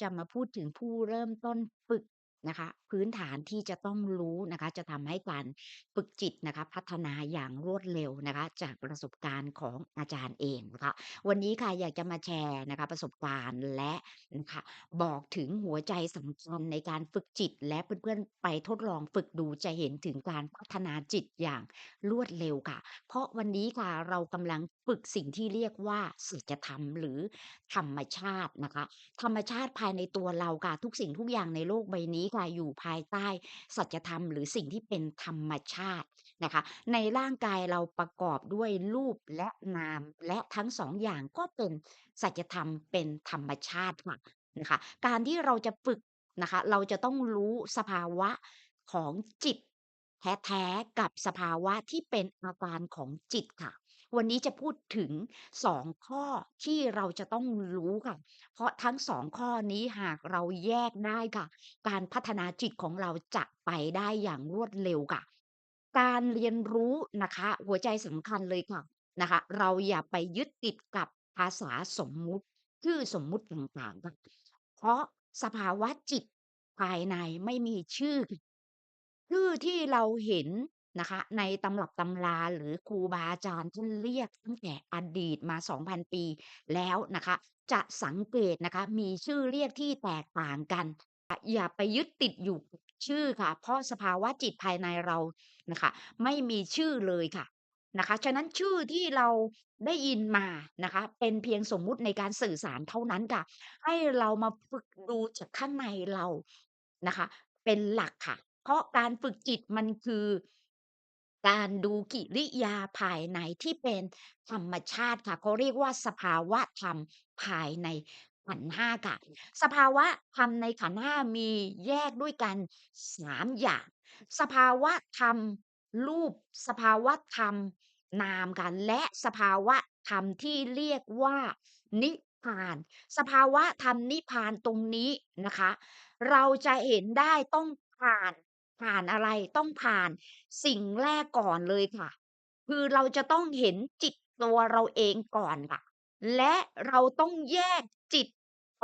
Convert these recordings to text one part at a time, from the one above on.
จะมาพูดถึงผู้เริ่มต้นฝึก นะคะ พื้นฐานที่จะต้องรู้นะคะ จะทำให้การฝึกจิตนะคะ พัฒนาอย่างรวดเร็วนะคะ จากประสบการณ์ของอาจารย์เองนะคะ วันนี้ค่ะอยากจะมาแชร์นะคะ ประสบการณ์และนะคะ บอกถึงหัวใจสำคัญในการฝึกจิต และเพื่อนๆไปทดลองฝึกดูจะเห็นถึงการพัฒนาจิตอย่างรวดเร็วค่ะ เพราะวันนี้ค่ะเรากำลังฝึกสิ่งที่เรียกว่าสัจธรรมหรือธรรมชาตินะคะ ธรรมชาติภายในตัวเราค่ะทุกสิ่งทุกอย่างในโลกใบนี้ค่ะอยู่ภายใต้สัจธรรมหรือสิ่งที่เป็นธรรมชาตินะคะ ในร่างกายเราประกอบด้วยรูปและนามและทั้ง2อย่างก็เป็นสัจธรรมเป็นธรรมชาติค่ะนะคะ การที่เราจะฝึกนะคะ เราจะต้องรู้สภาวะของจิตแท้ๆกับสภาวะที่เป็นอาการของจิตค่ะ วันนี้จะพูดถึง 2 ข้อที่เราจะต้องรู้ค่ะ เพราะทั้ง 2 ข้อนี้หากเราแยกได้ค่ะ การพัฒนาจิตของเราจะไปได้อย่างรวดเร็วค่ะ การเรียนรู้นะคะ หัวใจสำคัญเลยค่ะนะคะ เราอย่าไปยึดติดกับภาษาสมมุติ ชื่อสมมุติต่างๆค่ะเพราะสภาวะจิตภายในไม่มีชื่อ ชื่อที่เราเห็น นะคะ ในตำรับตำรา หรือครูบาอาจารย์ท่านเรียกตั้งแต่อดีตมา 2,000 ปีแล้วนะคะ จะสังเกตนะคะ มีชื่อเรียกที่แตกต่างกัน อะ อย่าไปยึดติดอยู่กับชื่อค่ะ เพราะสภาวะจิตภายในเราน่ะค่ะ ไม่มีชื่อเลยค่ะ นะคะ ฉะนั้นชื่อที่เราได้ยินมานะคะ เป็นเพียงสมมุติในการสื่อสารเท่านั้นค่ะ ให้เรามาฝึกดูจากข้างในเรานะคะ เป็นหลักค่ะ เพราะการฝึกจิตมันคือ การดูกิริยาภายในที่เป็นธรรมชาติค่ะเขาเรียกว่าสภาวะธรรมภายในขันธ์5ค่ะ สภาวะธรรมในขันธ์5มีแยกด้วยกัน3อย่าง สภาวะธรรมรูป สภาวะธรรมนามค่ะและสภาวะธรรมที่เรียกว่านิพพานสภาวะธรรมนิพพานตรงนี้นะคะ เราจะเห็นได้ต้องผ่าน ผ่านอะไร?ต้องผ่านสิ่งแรกก่อนเลยค่ะ คือเราจะต้องเห็นจิตตัวเราเองก่อนค่ะ และเราต้องแยกจิต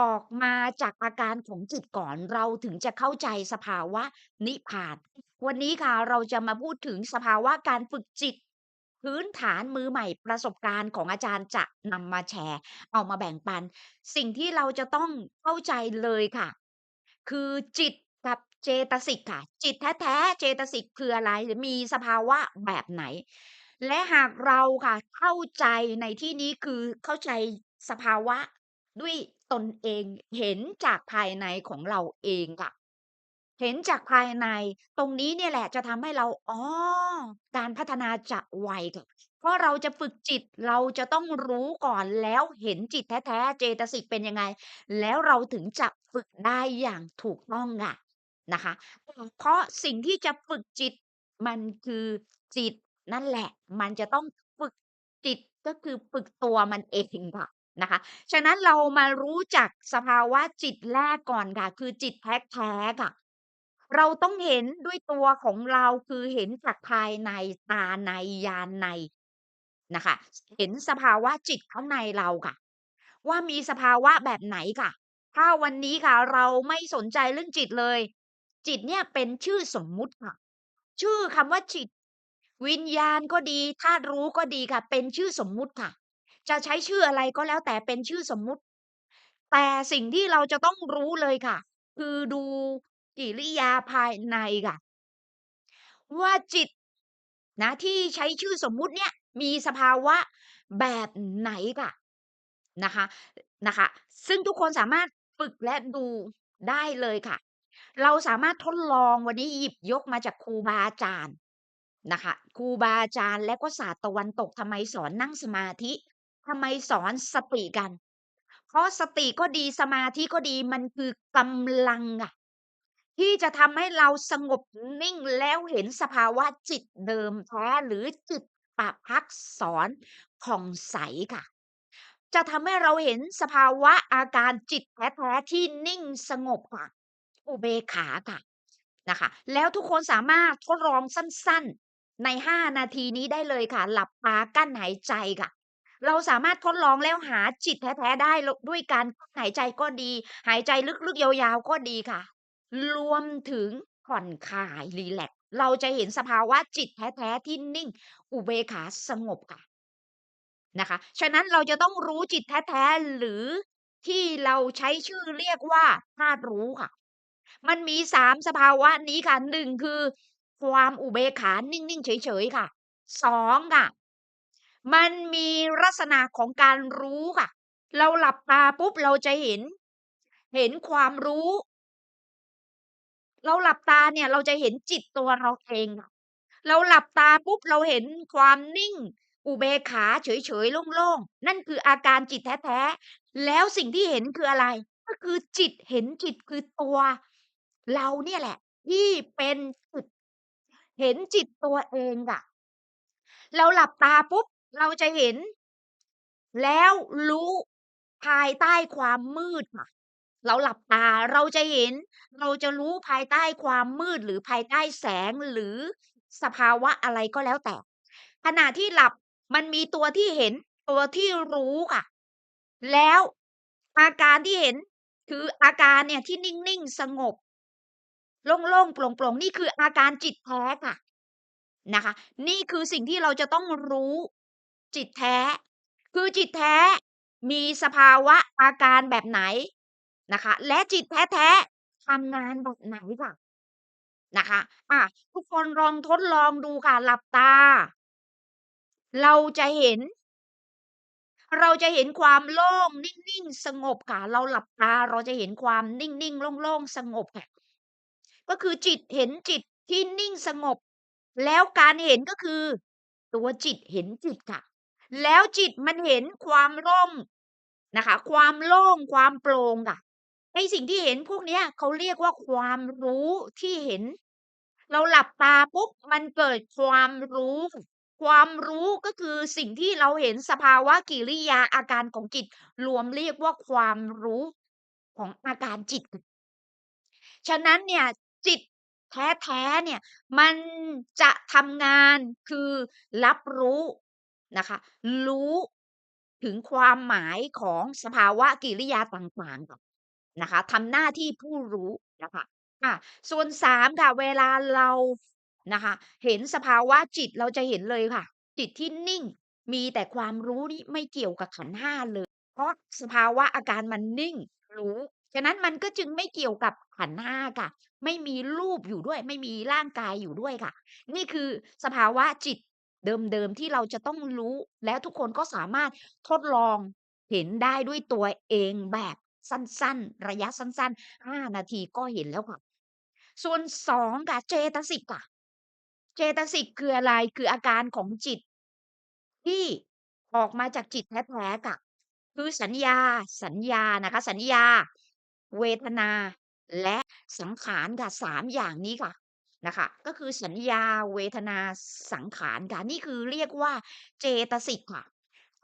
ออกมาจากอาการของจิตก่อนเราถึงจะเข้าใจสภาวะนิพพาน วันนี้ค่ะเราจะมาพูดถึงสภาวะการฝึกจิต พื้นฐานมือใหม่ประสบการณ์ของอาจารย์จะนำมาแชร์ เอามาแบ่งปัน สิ่งที่เราจะต้องเข้าใจเลยค่ะ คือจิต เจตสิกค่ะ จิตแท้ๆเจตสิกคืออะไร?หรือมีสภาวะแบบไหน?และหากเราค่ะ เข้าใจในที่นี้คือเข้าใจสภาวะด้วยตนเองเห็นจากภายในของเราเองค่ะ เห็นจากภายในตรงนี้เนี่ยแหละจะทำให้เราอ๋อการพัฒนาจะไวค่ะเพราะเราจะฝึกจิตเราจะต้องรู้ก่อนแล้วเห็นจิตแท้ๆเจตสิกเป็นยังไง?แล้วเราถึงจะฝึกได้อย่างถูกต้องค่ะ นะคะ เพราะสิ่งที่จะฝึกจิตมันคือจิตนั่นแหละ มันจะต้องฝึกจิต ก็คือฝึกตัวมันเองค่ะนะคะ ฉะนั้นเรามารู้จักสภาวะจิตแรกก่อนค่ะ คือจิตแท้ๆค่ะ เราต้องเห็นด้วยตัวของเราคือเห็นจากภายในตาในญาณในนะคะ เห็นสภาวะจิตข้างในเราค่ะ ว่ามีสภาวะแบบไหนค่ะ ถ้าวันนี้ค่ะ เราไม่สนใจเรื่องจิตเลย จิตเนี่ยเป็นชื่อสมมุติค่ะ ชื่อคำว่าจิต วิญญาณก็ดีธาตุรู้ก็ดีค่ะ เป็นชื่อสมมุติค่ะ จะใช้ชื่ออะไรก็แล้วแต่เป็นชื่อสมมุติ แต่สิ่งที่เราจะต้องรู้เลยค่ะ คือดูกิริยาภายในค่ะ ว่าจิตนะที่ใช้ชื่อสมมุติเนี่ย มีสภาวะแบบไหนค่ะนะคะนะคะ ซึ่งทุกคนสามารถฝึกและดูได้เลยค่ะ เราสามารถทดลองวันนี้หยิบยกมาจากครูบาอาจารย์นะคะครูบาอาจารย์และก็ศาสตร์ตะวันตกทำไมสอนนั่งสมาธิทำไมสอนสติกัน เพราะสติก็ดีสมาธิก็ดีมันคือกำลังอะที่จะทำให้เราสงบนิ่งแล้วเห็นสภาวะจิตเดิมแท้หรือจิตปะภักษรผ่องใสค่ะ จะทำให้เราเห็นสภาวะอาการจิตแท้ๆที่นิ่งสงบค่ะ อุเบกขาค่ะนะคะ แล้วทุกคนสามารถทดลองสั้นๆใน 5 นาทีนี้ได้เลยค่ะ หลับตากั้นหายใจค่ะ เราสามารถทดลองแล้วหาจิตแท้ๆได้ด้วยการหายใจก็ดี หายใจลึกๆยาวๆก็ดีค่ะ รวมถึงผ่อนคลายรีแลกซ์เราจะเห็นสภาวะจิตแท้ๆที่นิ่ง อุเบกขาสงบค่ะนะคะ ฉะนั้นเราจะต้องรู้จิตแท้ๆหรือที่เราใช้ชื่อเรียกว่าธาตุรู้ค่ะ มันมี3สภาวะนี้ค่ะ1คือ ความอุเบกขานิ่ง ๆ เฉย ๆ ค่ะ2ค่ะ มันมีลักษณะของการรู้ค่ะ เราหลับตาปุ๊บเราจะเห็น เห็นความรู้ เราหลับตาเนี่ยเราจะเห็นจิตตัวเราเองค่ะเราหลับตาปุ๊บเราเห็นความนิ่ง อุเบกขาเฉยๆโล่งๆนั่นคืออาการจิตแท้ๆแล้วสิ่งที่เห็นคืออะไร?ก็คือจิตเห็นจิตคือตัว เราเนี่ยแหละ ที่เป็นจิตเห็นจิตตัวเองค่ะเราหลับตาปุ๊บ เราจะเห็น แล้วรู้ภายใต้ความมืดค่ะ เราหลับตาเราจะเห็น เราจะรู้ภายใต้ความมืด หรือภายใต้แสง หรือสภาวะอะไรก็แล้วแต่ ขณะที่หลับมันมีตัวที่เห็น ตัวที่รู้ค่ะ แล้วอาการที่เห็น คืออาการเนี่ยที่นิ่ง ๆ สงบ โล่งๆโปร่งๆนี่คืออาการจิตแท้ค่ะนะคะ นี่คือสิ่งที่เราจะต้องรู้จิตแท้ คือจิตแท้มีสภาวะอาการแบบไหนนะคะ และจิตแท้ๆทำงานแบบไหนค่ะนะคะอาทุกคนลองทดลองดูค่ะหลับตา เราจะเห็น เราจะเห็นความโล่งนิ่งๆสงบค่ะ เราหลับตาเราจะเห็นความนิ่งๆโล่งๆสงบค่ะ ก็คือจิตเห็นจิตที่นิ่งสงบ แล้วการเห็นก็คือ ตัวจิตเห็นจิตค่ะ แล้วจิตมันเห็นความโล่งนะคะ ความโล่งความโปร่งค่ะไอ้สิ่งที่เห็นพวกเนี้ยเขาเรียกว่าความรู้ที่เห็น เราหลับตาปุ๊บมันเกิดความรู้ ความรู้ก็คือสิ่งที่เราเห็นสภาวะกิริยาอาการของจิต รวมเรียกว่าความรู้ของอาการจิต ฉะนั้นเนี่ย จิตแท้ๆเนี่ยมันจะทำงานคือรับรู้นะคะรู้ถึงความหมายของสภาวะกิริยาต่างๆค่ะนะคะทำหน้าที่ผู้รู้นะคะอาส่วน3ค่ะเวลาเรานะคะเห็นสภาวะจิตเราจะเห็นเลยค่ะ จิตที่นิ่งมีแต่ความรู้นี่ไม่เกี่ยวกับขันธ์5เลย เพราะสภาวะอาการมันนิ่งรู้ ฉะนั้นมันก็จึงไม่เกี่ยวกับขันธ์5ค่ะ ไม่มีรูปอยู่ด้วย ไม่มีร่างกายอยู่ด้วยค่ะ นี่คือสภาวะจิตเดิมๆที่เราจะต้องรู้ แล้วทุกคนก็สามารถทดลองเห็นได้ด้วยตัวเองแบบสั้นๆ ระยะสั้นๆ5นาทีก็เห็นแล้วค่ะ ส่วน2ค่ะเจตสิกค่ะ เจตสิกคืออะไร?คืออาการของจิต ที่ออกมาจากจิตแท้ๆค่ะ คือสัญญา สัญญานะคะ สัญญา เวทนา และสังขารค่ะ3อย่างนี้ค่ะนะคะ ก็คือสัญญาเวทนาสังขารค่ะนี่คือเรียกว่าเจตสิกค่ะ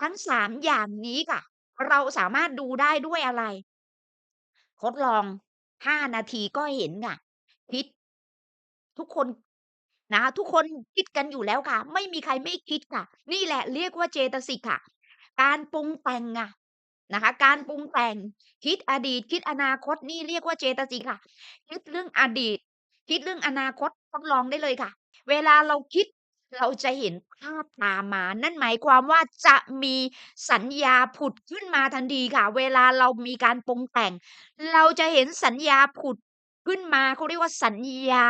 ทั้ง3อย่างนี้ค่ะ เราสามารถดูได้ด้วยอะไร?ทดลอง5นาทีก็เห็นค่ะคิดทุกคนนะคะทุกคนคิดกันอยู่แล้วค่ะ ไม่มีใครไม่คิดค่ะ นี่แหละเรียกว่าเจตสิกค่ะ การปรุงแต่งอะ นะคะ การปรุงแต่ง คิดอดีต คิดอนาคต นี่เรียกว่าเจตสิกค่ะ คิดเรื่องอดีต คิดเรื่องอนาคต ทดลองได้เลยค่ะ เวลาเราคิด เราจะเห็นภาพตามมา นั่นหมายความว่าจะมีสัญญาผุดขึ้นมาทันทีค่ะ เวลาเรามีการปรุงแต่ง เราจะเห็นสัญญาผุดขึ้นมาเขาเรียกว่าสัญญา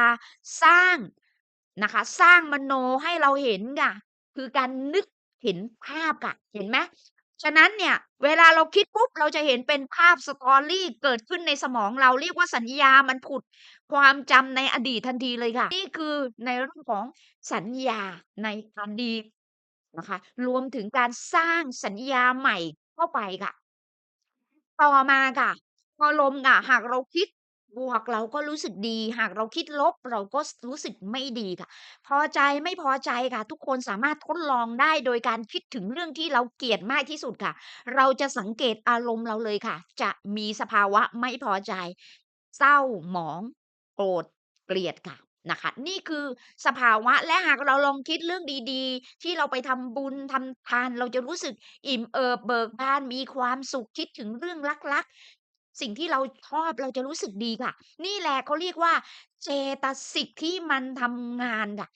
สร้างนะคะ สร้างมโนให้เราเห็นค่ะ คือการนึกเห็นภาพค่ะ เห็นไหม? ฉะนั้นเนี่ยเวลาเราคิดปุ๊บเราจะเห็นเป็นภาพ story เกิดขึ้นในสมองเราเรียกว่าสัญญามันผุดความจำในอดีตทันทีเลยค่ะ นี่คือในเรื่องของสัญญาในอดีตนะคะรวมถึงการสร้างสัญญาใหม่เข้าไปค่ะ ต่อมาค่ะอารมณ์ค่ะ หากเราคิด บวกเราก็รู้สึกดี หากเราคิดลบเราก็รู้สึกไม่ดีค่ะ พอใจไม่พอใจค่ะ ทุกคนสามารถทดลองได้โดยการคิดถึงเรื่องที่เราเกลียดมากที่สุดค่ะ เราจะสังเกตอารมณ์เราเลยค่ะ จะมีสภาวะไม่พอใจ เศร้าหมอง โกรธเกลียดค่ะนะคะ นี่คือสภาวะและหากเราลองคิดเรื่องดีๆ ที่เราไปทำบุญทำทาน เราจะรู้สึกอิ่มเอิบเบิกบานมีความสุขคิดถึงเรื่องรักๆ สิ่งที่เราชอบเราจะรู้สึกดีค่ะ นี่แหละเขาเรียกว่า เจตสิกที่มันทำงานค่ะ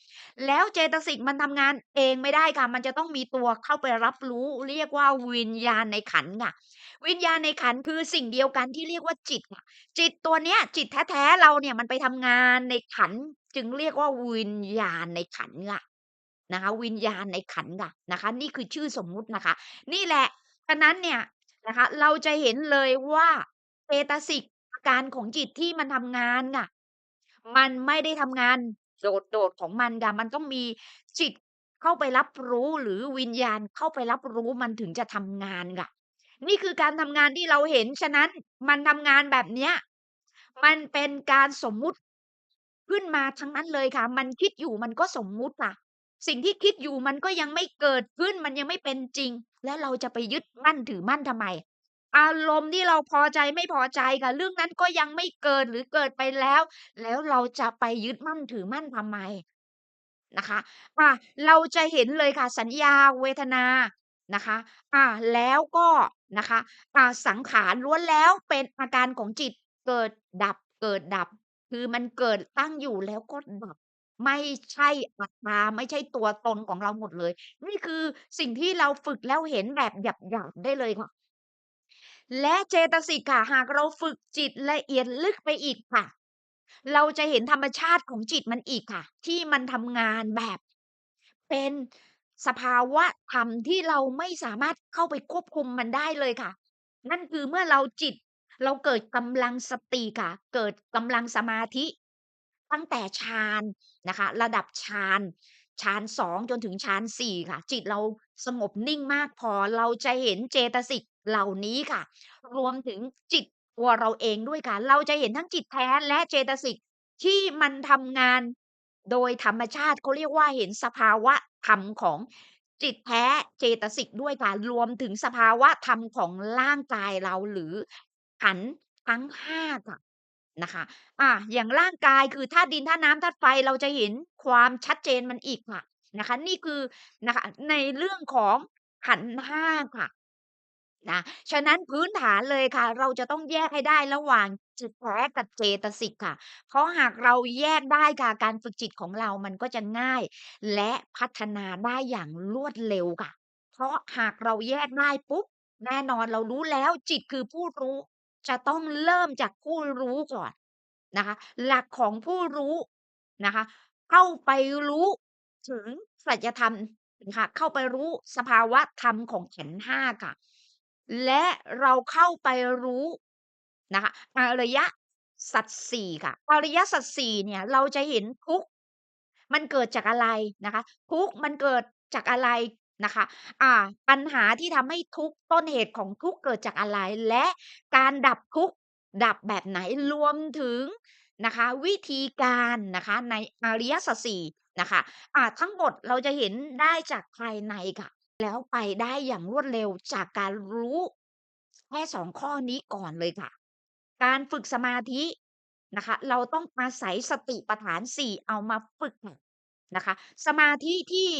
แล้วเจตสิกมันทำงานเองไม่ได้ค่ะ มันจะต้องมีตัวเข้าไปรับรู้ เรียกว่าวิญญาณในขันธ์ค่ะ วิญญาณในขันธ์คือสิ่งเดียวกันที่เรียกว่าจิตค่ะ จิตตัวเนี้ย จิตแท้ๆเราเนี่ยมันไปทำงานในขันธ์จึงเรียกว่าวิญญาณในขันธ์ค่ะนะคะวิญญาณในขันธ์ค่ะนะคะ นี่คือชื่อสมมุตินะคะ นี่แหละฉะนั้นเนี่ยนะคะ เราจะเห็นเลยว่า เจตสิก อาการของจิตที่มันทำงานค่ะ มันไม่ได้ทำงานโดดๆของมันค่ะ มันต้องมีจิตเข้าไปรับรู้ หรือวิญญาณเข้าไปรับรู้ มันถึงจะทำงานค่ะ นี่คือการทำงานที่เราเห็น ฉะนั้นมันทำงานแบบเนี้ย มันเป็นการสมมุติขึ้นมาทั้งนั้นเลยค่ะ มันคิดอยู่มันก็สมมุติค่ะ สิ่งที่คิดอยู่มันก็ยังไม่เกิดขึ้น มันยังไม่เป็นจริง แล้วเราจะไปยึดมั่นถือมั่นทำไม? อารมณ์ที่เราพอใจไม่พอใจค่ะ เรื่องนั้นก็ยังไม่เกิดหรือเกิดไปแล้ว แล้วเราจะไปยึดมั่นถือมั่นทำไม?นะคะอาเราจะเห็นเลยค่ะสัญญาเวทนานะคะ อ่าแล้วก็นะคะ อ่าสังขารล้วนแล้วเป็นอาการของจิตเกิดดับเกิดดับ คือมันเกิดตั้งอยู่แล้วก็ดับ ไม่ใช่อัตตาไม่ใช่ตัวตนของเราหมดเลย นี่คือสิ่งที่เราฝึกแล้วเห็นแบบหยาบๆได้เลยค่ะ และเจตสิกค่ะ หากเราฝึกจิตละเอียดลึกไปอีกค่ะ เราจะเห็นธรรมชาติของจิตมันอีกค่ะ ที่มันทำงานแบบ เป็นสภาวะธรรมที่เราไม่สามารถเข้าไปควบคุมมันได้เลยค่ะ นั่นคือเมื่อเราจิต เราเกิดกำลังสติค่ะ เกิดกำลังสมาธิ ตั้งแต่ฌานนะคะ ระดับฌานฌาน2จนถึงฌาน4ค่ะ จิตเรา สงบนิ่งมากพอ เราจะเห็นเจตสิกเหล่านี้ค่ะ รวมถึงจิตตัวเราเองด้วยค่ะ เราจะเห็นทั้งจิตแท้และเจตสิกที่มันทำงานโดยธรรมชาติเขาเรียกว่าเห็นสภาวะธรรมของจิตแท้เจตสิกด้วยค่ะ รวมถึงสภาวะธรรมของร่างกายเราหรือขันธ์ทั้ง5ค่ะนะคะอาอย่างร่างกายคือธาตุดินธาตุน้ำธาตุไฟเราจะเห็นความชัดเจนมันอีกค่ะ นะคะ นี่คือนะคะในเรื่องของขันธ์5ค่ะนะฉะนั้นพื้นฐานเลยค่ะ เราจะต้องแยกให้ได้ระหว่างจิตแท้กับเจตสิกค่ะ เพราะหากเราแยกได้ค่ะการฝึกจิตของเรามันก็จะง่าย และพัฒนาได้อย่างรวดเร็วค่ะ เพราะหากเราแยกได้ปุ๊บแน่นอนเรารู้แล้วจิตคือผู้รู้ จะต้องเริ่มจากผู้รู้ก่อนนะคะ หลักของผู้รู้นะคะ เข้าไปรู้ ถึงสัจธรรมค่ะ เข้าไปรู้สภาวะธรรมของขันธ์5ค่ะ และเราเข้าไปรู้นะคะอริยสัจ4ค่ะอริยสัจ4เนี่ย เราจะเห็นทุกมันเกิดจากอะไรนะคะ ทุกมันเกิดจากอะไรนะคะ อ่า ปัญหาที่ทำให้ทุกต้นเหตุของทุกเกิดจากอะไร และการดับทุกดับแบบไหนรวมถึง นะคะ วิธีการนะคะในอริยสัจ4นะคะอ่าทั้งหมดเราจะเห็นได้จากภายในค่ะ แล้วไปได้อย่างรวดเร็วจากการรู้แค่2ข้อนี้ก่อนเลยค่ะ การฝึกสมาธินะคะ เราต้องอาศัยสติปัฏฐาน4เอามาฝึกนะคะ สมาธิที่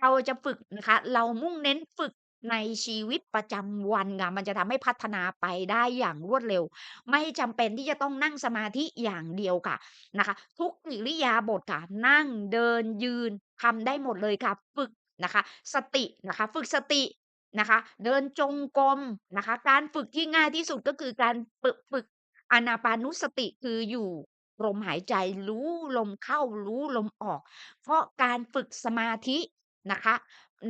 เราจะฝึกนะคะ เรามุ่งเน้นฝึก ในชีวิตประจำวันค่ะ มันจะทำให้พัฒนาไปได้อย่างรวดเร็ว ไม่จำเป็นที่จะต้องนั่งสมาธิอย่างเดียวค่ะ นะคะ ทุกอิริยาบถค่ะ นั่ง เดิน ยืน ทำได้หมดเลยค่ะ ฝึกนะคะ สตินะคะ ฝึกสตินะคะ เดินจงกรมนะคะ การฝึกที่ง่ายที่สุด ก็คือการปึก ฝึกอานาปานุสติ คืออยู่ลมหายใจ รู้ลมเข้า รู้ลมออก เพราะการฝึกสมาธินะคะ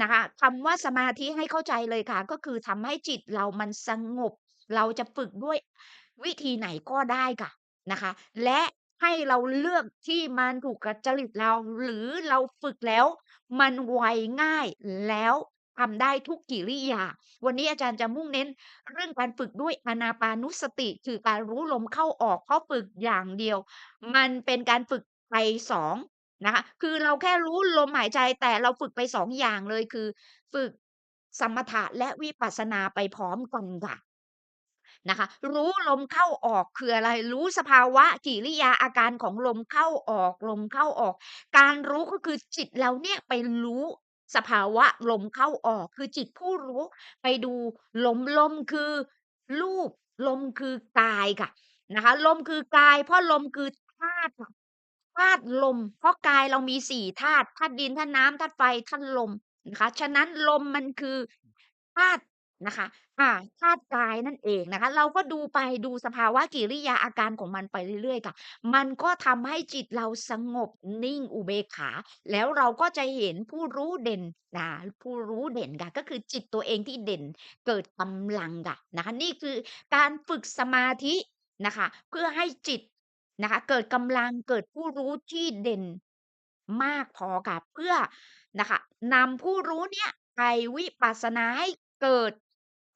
นะคะคำว่าสมาธิให้เข้าใจเลยค่ะ ก็คือทำให้จิตเรามันสงบ เราจะฝึกด้วยวิธีไหนก็ได้ค่ะนะคะ และให้เราเลือกที่มันถูกกับจริตเรา หรือเราฝึกแล้ว มันไวง่ายแล้วทำได้ทุกกิริยา วันนี้อาจารย์จะมุ่งเน้น เรื่องการฝึกด้วยอานาปานุสติ คือการรู้ลมเข้าออกเพราะฝึกอย่างเดียว มันเป็นการฝึกไป2 นะคะ คือเราแค่รู้ลมหายใจ แต่เราฝึกไป 2 อย่างเลย คือฝึกสมถะและวิปัสสนาไปพร้อมกันค่ะ นะคะ รู้ลมเข้าออกคืออะไร รู้สภาวะกิริยาอาการของลมเข้าออก ลมเข้าออก การรู้ก็คือจิตเราเนี่ยไปรู้สภาวะลมเข้าออก คือจิตผู้รู้ไปดูลม ลมคือรูป ลมคือกายค่ะ นะคะ ลมคือกาย เพราะลมคือธาตุค่ะ ธาตุลม เพราะกายเรามี 4 ธาตุ ธาตุดิน ธาตุน้ำ ธาตุไฟ ธาตุลมนะคะ ฉะนั้นลมมันคือธาตุนะคะ อ่า ธาตุกายนั่นเองนะคะ เราก็ดูไปดูสภาวะกิริยาอาการของมันไปเรื่อย ๆ ค่ะ มันก็ทำให้จิตเราสงบนิ่งอุเบกขา แล้วเราก็จะเห็นผู้รู้เด่นอ่าผู้รู้เด่นค่ะ ก็คือจิตตัวเองที่เด่นเกิดกำลังค่ะนะคะ นี่คือการฝึกสมาธินะคะ เพื่อให้จิต นะคะ เกิดกำลัง เกิดผู้รู้ที่เด่นมากพอค่ะ เพื่อนะคะ นำผู้รู้เนี่ยไปวิปัสสนาให้เกิด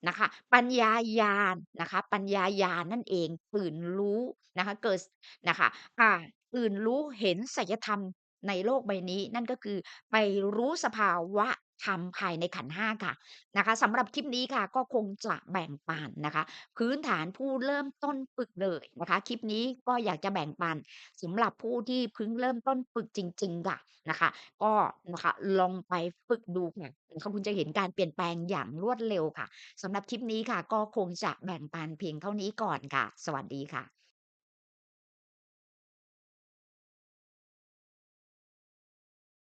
นะคะ ปัญญาญาณนะคะ ปัญญาญาณนั่นเอง ตื่นรู้นะคะ เกิด นะคะ อ่า ตื่นรู้เห็นไสยธรรม ในโลกใบนี้ นั่นก็คือไปรู้สภาวะธรรมภายในขันธ์5ค่ะนะคะสำหรับคลิปนี้ค่ะก็คงจะแบ่งปันนะคะ พื้นฐานผู้เริ่มต้นฝึกเลยนะคะ คลิปนี้ก็อยากจะแบ่งปันสำหรับผู้ที่เพิ่งเริ่มต้นฝึกจริง ๆ ค่ะนะคะ ก็นะคะลองไปฝึกดูค่ะคุณจะเห็นการเปลี่ยนแปลงอย่างรวดเร็วค่ะสำหรับคลิปนี้ค่ะ ก็คงจะแบ่งปันเพียงเท่านี้ก่อนค่ะ สวัสดีค่ะ